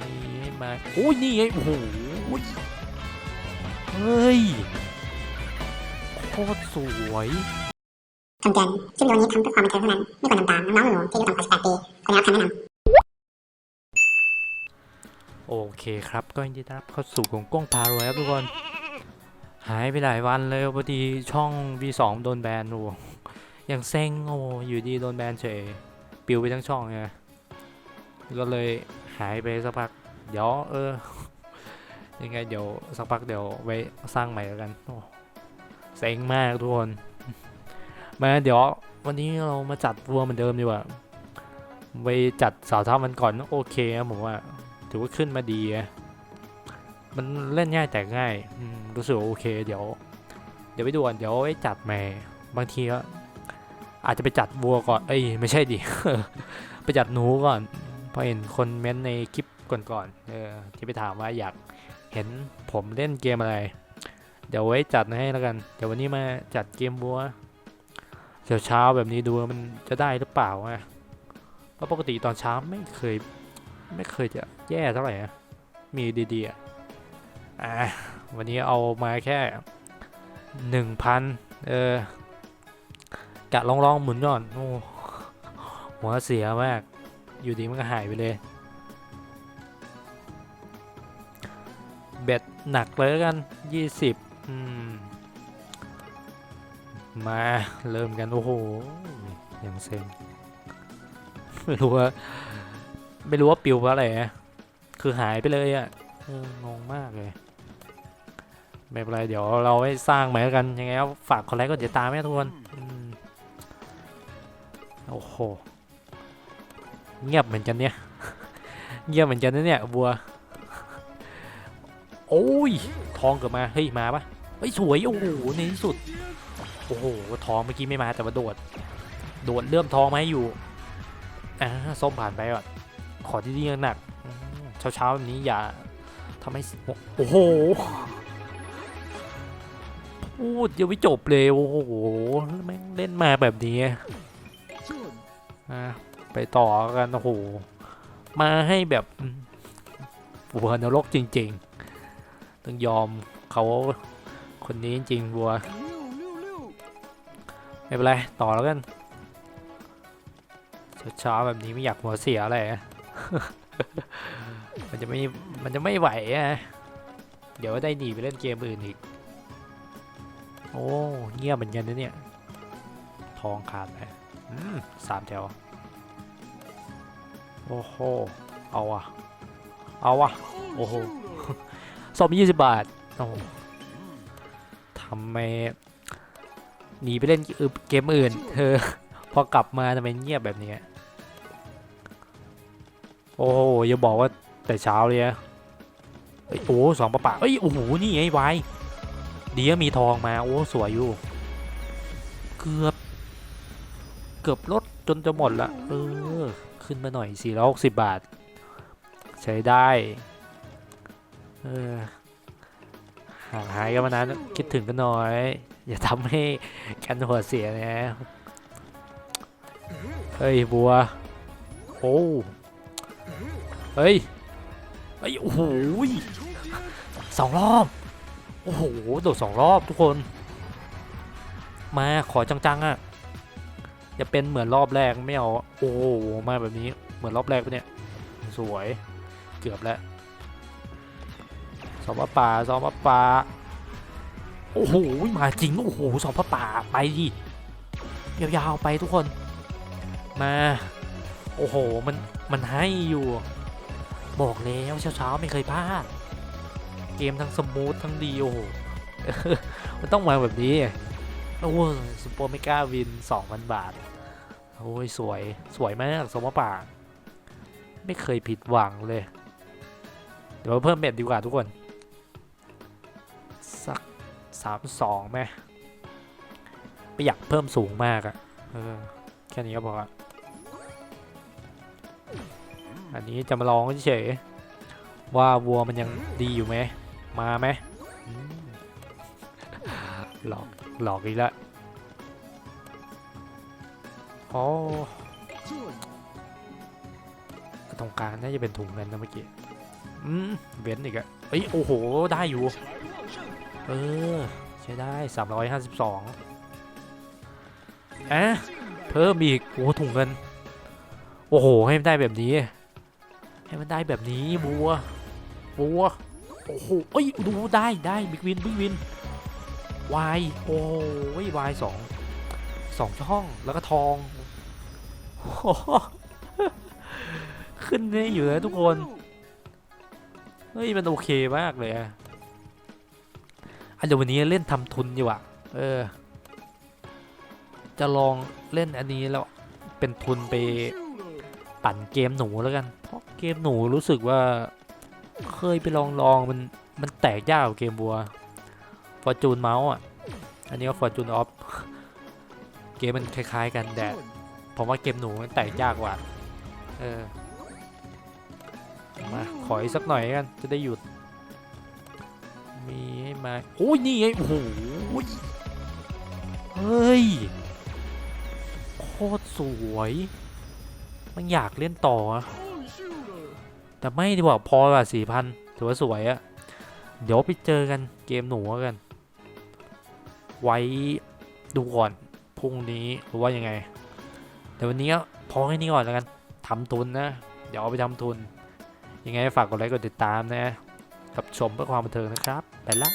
นี่ให้มาโอ้ยนี่ไงโอ้โหเฮ้ยโคตรสวยคำเตือนคลิปวิดีโอนี้ทำเพื่อความบันเทิงเท่านั้น ไม่ควรนำตาม น้องๆหนูๆที่อายุต่ำกว่า18ปีควรได้รับคำแนะนำโอเคครับ ก็ยินดีต้อนรับเข้าสู่กงก้องพารวยครับทุกคน หายไปหลายวันเลยพอดีช่อง V2 โดนแบนโอ้ยังเซ็งโอ้อยู่ดีโดนแบนเฉย ปิวไปทั้งช่องไงก็เลย หายไปสักพัก เดี๋ยวเออ ยังไงเดี๋ยวสักพักเดี๋ยวไว้สร้างใหม่แล้วกันโอ้เซ็งมากทุกคนมาเดี๋ยววันนี้เรามาจัดวัวเหมือนเดิมดีกว่าไปจัดสาวท่ามันก่อนโอเคนะผมว่า ถือว่าขึ้นมาดี มันเล่นง่ายแต่ง่ายรู้สึกว่าโอเค เดี๋ยว เดี๋ยวไปดูก่อนเดี๋ยวไว้จัดแม่บางทีก็อาจจะไปจัดวัวก่อน เอ้ยไม่ใช่ดิ ไปจัดหนูก่อน พราะเห็นคนเม้นในคลิปก่อนๆเออที่ไปถามว่าอยากเห็นผมเล่นเกมอะไร เดี๋ยวไว้จัดให้แล้วกัน เดี๋ยววันนี้มาจัดเกมวัวเช้าเช้าๆแบบนี้ดูมันจะได้หรือเปล่าอะเพราะปกติตอนเช้าไม่เคย ไม่เคยจะแย่เท่าไหร่มีดีๆอะวันนี้เอามาแค่หนึ่งพันเออกะลองลองๆหมุนก่อนโอ้หัวเสียมาก อยู่ดีมันก็หายไปเลยเบ็ดหนักเลยกันยี่สิบอืมมาเริ่มกัน โอ้โหยังเซ็งไม่รู้ว่า ไม่รู้ว่าปิวเพราะอะไรคือหายไปเลยอะเอองงมากเลย ไม่เป็นไร เดี๋ยวเราไว้สร้างใหม่กัน ยังไงก็ฝากคนไลค์กดติดตามแม่ทุกคนโอ้โห เงียบเหมือนกันเนี่ย เงียบเหมือนกันนะเนี่ยบัว โอ้ย ทองเกิดมา เฮ้ย มาปะเฮ้ย สวย โอ้โห ในที่สุด โอ้โห ทองเมื่อกี้ไม่มาแต่ว่าโดด โดดเริ่มทองมาให้อยู่ อ่า ส้มผ่านไปก่อน ขอที่นี่หนักเช้าเช้าๆแบบนี้อย่าทำให้ โอ้โหพูดยังไม่จบเลย โอ้โหแม่งเล่นมาแบบนี้อะ ไปต่อกันโอ้โหมาให้แบบอืมบัวนรกจริง ๆ ต้องยอมเขาคนนี้จริงๆบัวไม่เป็นไรต่อแล้วกันเช้าๆแบบนี้ไม่อยากหัวเสียอะไรมันจะไม่ มันจะไม่ไหวอะเดี๋ยวได้หนีไปเล่นเกมอื่นอีก โอ้ เงียบเหมือนกันนะเนี่ย ทองขาดไปอืมสามแถว โอ้โห เอาอะเอาอะโอ้โหสอบยี่สิบบาท โอ้ทำไมหนีไปเล่นเกมอื่น เธอ พอกลับมาทำไมเงียบแบบนี้ โอ้โห อย่าบอกว่าแต่เช้าเลยอะโอ้สองปะปะเอ้ย โอ้โห นี่ไงวายดีอมีทองมา โอ้ สวยอยู่ เกือบ เกือบลดจนจะหมดละเออ ขึ้นมาหน่อยสี่ร้อยหกสิบบาท ใช้ได้ห่างหายกันมานานคิดถึงกันหน่อย อย่าทำให้กันหัวเสียนะเฮ้ย บัว โอ้เฮ้ยเฮ้ย โอ้โหสองรอบ โอ้โห โดดสองรอบทุกคน มาขอจังๆอะ่ จะเป็นเหมือนรอบแรกไม่เอาโอ้โหมาแบบนี้เหมือนรอบแรกปะเนี่ย สวยเกือบแล้วสองพระป่าสองพระป่าโอ้โหมาจริงโอ้โหสองพระป่าไปดิยาวๆไปทุกคนมาโอ้โหมันมันให้อยู่ บอกแล้วเช้าๆไม่เคยพลาด เกมทั้งสมูททั้งดีโอ้โหมันต้องมาแบบนี้ โอ้ยสปอร์ไม่กล้าวิน 2,000 บาท โอ้ย สวยสวยมากสมป่า ไม่เคยผิดหวังเลย เดี๋ยวเพิ่มเบ็ดดีกว่าทุกคน สักสามสองไหมไม่อยากเพิ่มสูงมากอะเออแค่นี้ก็พอละอันนี้จะมาลองเฉยว่าวัวมันยังดีอยู่ไหม มาไหมหลอก หลอกอีกแล้วโอ้ตรงกลางน่าจะเป็นถุงเงินนะเมื่อกี้ อืม เว้นอีกอะเอ้ย โอ้โห ได้อยู่ เออ ใช้ได้สามร้อยห้าสิบสองอะเพิ่มอีก โอ้ถุงเงิน โอ้โห ให้มันได้แบบนี้ ให้มันได้แบบนี้บัว บัว โอ้โหเอ้ย ดูได้ ได้ บิ๊กวิน บิ๊กวิน วายโอ้ยวายสองสองช่องแล้วก็ทองโอ้ขึ้นได้อยู่นะทุกคน เฮ้ย มันโอเคมากเลยอะอันเดี๋ยววันนี้เล่นทำทุนอยู่อะเออ จะลองเล่นอันนี้แล้วเป็นทุนไปปั่นเกมหนูแล้วกัน เพราะเกมหนูรู้สึกว่าเคยไปลองลองมันมันแตกยากกว่าเกมบัว ฟอร์จูนเมาส์อะ อันนี้ก็ฟอร์จูนออฟ เกมมันคล้าย ๆ กันแต่ผมว่าเกมหนูมันแตกยากกว่า เออ มา ขออีกสักหน่อยกัน จะได้หยุด มีให้มา โอ้ย นี่ไง โอ้โหยเฮ้ย โคตรสวย มันอยากเล่นต่อ แต่ไม่ดีกว่าพอละสี่พันถือว่าสวยอะเดี๋ยวไปเจอกันเกมหนูกัน ไว้ดูก่อนพรุ่งนี้หรือว่ายังไง แต่วันนี้ก็พอแค่นี้ก่อนแล้วกันทำทุนนะ เดี๋ยวเอาไปทำทุน ยังไงฝากกดไลค์กดติดตามนะ กับชมเพื่อความบันเทิงนะครับ ไปละ